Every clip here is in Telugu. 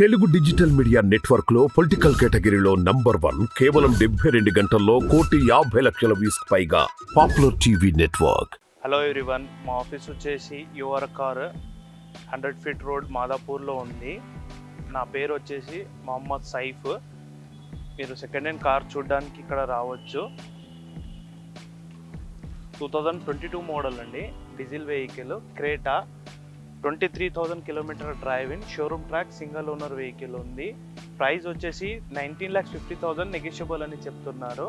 తెలుగు డిజిటల్ మీడియా నెట్వర్క్లో పొలిటికల్ కేటగిరీలో నంబర్ వన్ కేవలం డెబ్బై రెండు గంటల్లో కోటి యాభై లక్షల వ్యూస్ పైగా popular TV network. Hello everyone మా ఆఫీస్ వచ్చేసి your car hundred feet road మాదాపూర్లో ఉంది. నా పేరు వచ్చేసి మొహమ్మద్ సైఫ్. మీరు సెకండ్ హ్యాండ్ కార్ చూడడానికి ఇక్కడ రావచ్చు. Two thousand twenty two model అండి diesel vehicle Creta twenty three thousand kilometre drive in showroom track single owner vehicle ఉంది. ప్రైస్ వచ్చేసి nineteen lakhs fifty thousand negotiable అని చెప్తున్నారు.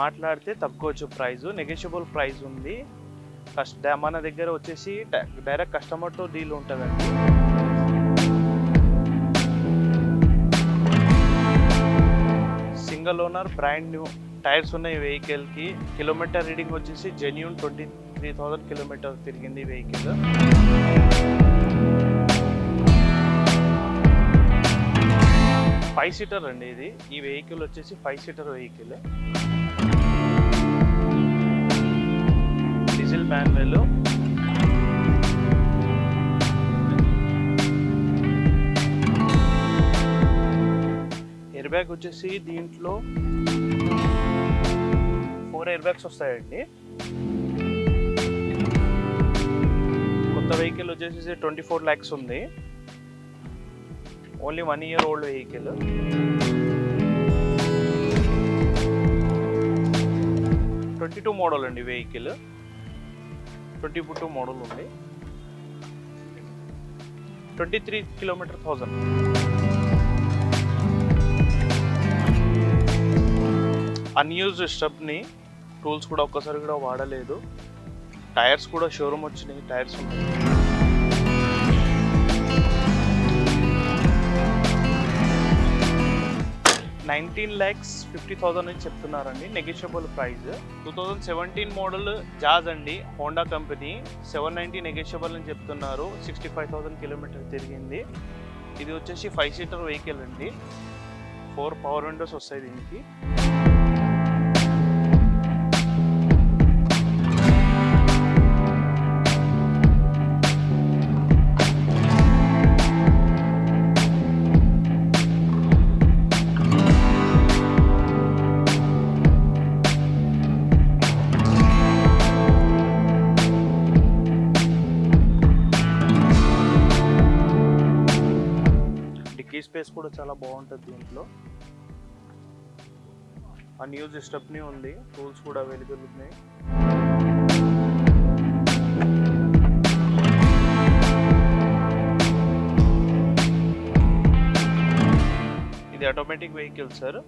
మాట్లాడితే తక్కువచ్చు ప్రైస్ నెగోషియబుల్ ప్రైస్ ఉంది. కస్ట్ మన దగ్గర వచ్చేసి డైరెక్ట్ కస్టమర్తో డీల్ ఉంటుందండి. Single owner brand new tyres ఉన్న ఈ వెహికల్కి కిలోమీటర్ రీడింగ్ వచ్చేసి genuine twenty three thousand kilometre తిరిగింది వెహికల్ ఫైవ్ సీటర్ అండి ఇది. ఈ వెహికల్ వచ్చేసి five seater vehicle diesel manual air bag వచ్చేసి దీంట్లో ఫోర్ ఎయిర్ బ్యాగ్స్ వస్తాయండి. కొత్త వెహికల్ వచ్చేసి ట్వంటీ ఫోర్ ల్యాక్స్ ఉంది. Only one year old vehicle twenty two model అండి వెహికల్ ట్వంటీ టూ మోడల్ ఉంది. Twenty three kilometre thousand unused stepney tools కూడా ఒక్కసారి కూడా వాడలేదు. టైర్స్ కూడా షోరూమ్ వచ్చినాయి టైర్స్ ఉన్నాయి. నైన్టీన్ ల్యాక్స్ ఫిఫ్టీ థౌసండ్ అని చెప్తున్నారండి negotiable price two thousand seventeen model Jazz అండి Honda company. Seven ninety negotiable అని చెప్తున్నారు సిక్స్టీ ఫైవ్ థౌసండ్ కిలోమీటర్ తిరిగింది. ఇది వచ్చేసి ఫైవ్ సీటర్ వెహికల్ అండి. ఫోర్ పవర్ విండోస్ వస్తాయి దీనికి. స్పేస్ కూడా చాలా బాగుంటుంది దీంట్లో. అన్యూజ్ స్టెప్ని ఉంది టూల్స్ కూడా అవైలబుల్ ఉన్నాయి. ఇది ఆటోమేటిక్ వెహికల్ సార్.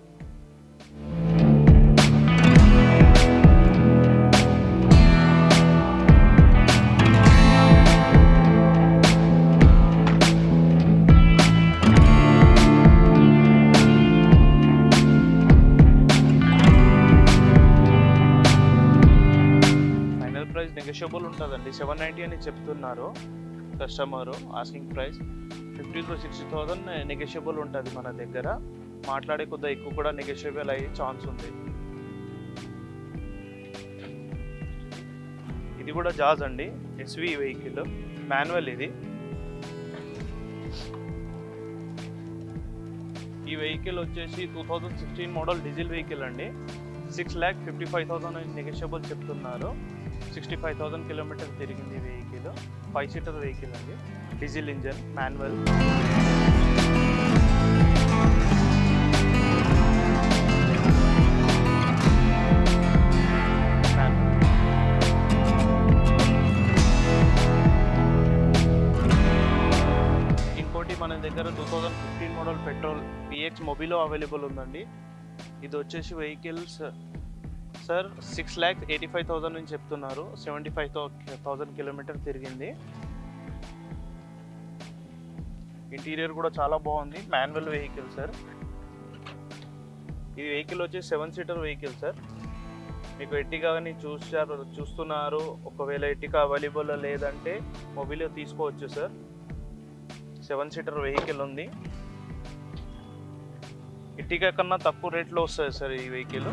నెగోషియబుల్ ఉంటుందండి. సెవెన్ నైంటీ అని చెప్తున్నారు customer asking price fifty to sixty thousand negotiable ఉంటుంది మన దగ్గర. మాట్లాడే కొద్దిగా ఎక్కువ కూడా నెగోషియబుల్ అయ్యే ఛాన్స్ ఉంది. ఇది కూడా జాజ్ అండి. ఎస్వి వెహికల్ మాన్యువల్ ఇది. ఈ వెహికల్ వచ్చేసి two thousand sixteen model diesel vehicle అండి. Six lakh fifty five thousand negotiable చెప్తున్నారు. సిక్స్టీ ఫైవ్ థౌసండ్ కిలోమీటర్ తిరిగింది వెహికల్ ఫైవ్ సీటర్ వెహికల్ అండి. డీజిల్ ఇంజన్ మాన్యువల్ ఇంకోటి మన దగ్గర two thousand fifteen model petrol PX Mobilio available ఉందండి. ఇది వచ్చేసి vehicles sir six lakh eighty five thousand నుంచి చెప్తున్నారు. సెవెంటీ ఫైవ్ థౌసండ్ కిలోమీటర్ తిరిగింది. ఇంటీరియర్ కూడా చాలా బాగుంది. మాన్యువల్ వెహికల్ సార్ ఈ వెహికల్ వచ్చి సెవెన్ సీటర్ వెహికల్ సార్ మీకు ఎట్టిగా కానీ చూసారు చూస్తున్నారు. ఒకవేళ ఎట్టిగా అవైలబుల్ లేదంటే మొబైల్ తీసుకోవచ్చు సార్ సెవెన్ సీటర్ వెహికల్ ఉంది. ఇట్టిగా కన్నా తక్కువ రేట్లో వస్తుంది సార్ ఈ vehicle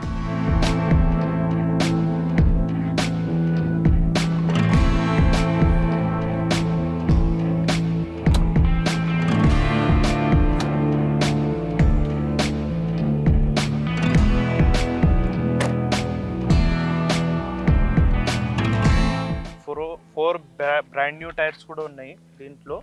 four brand new tyres కూడా ఉన్నాయి దీంట్లో.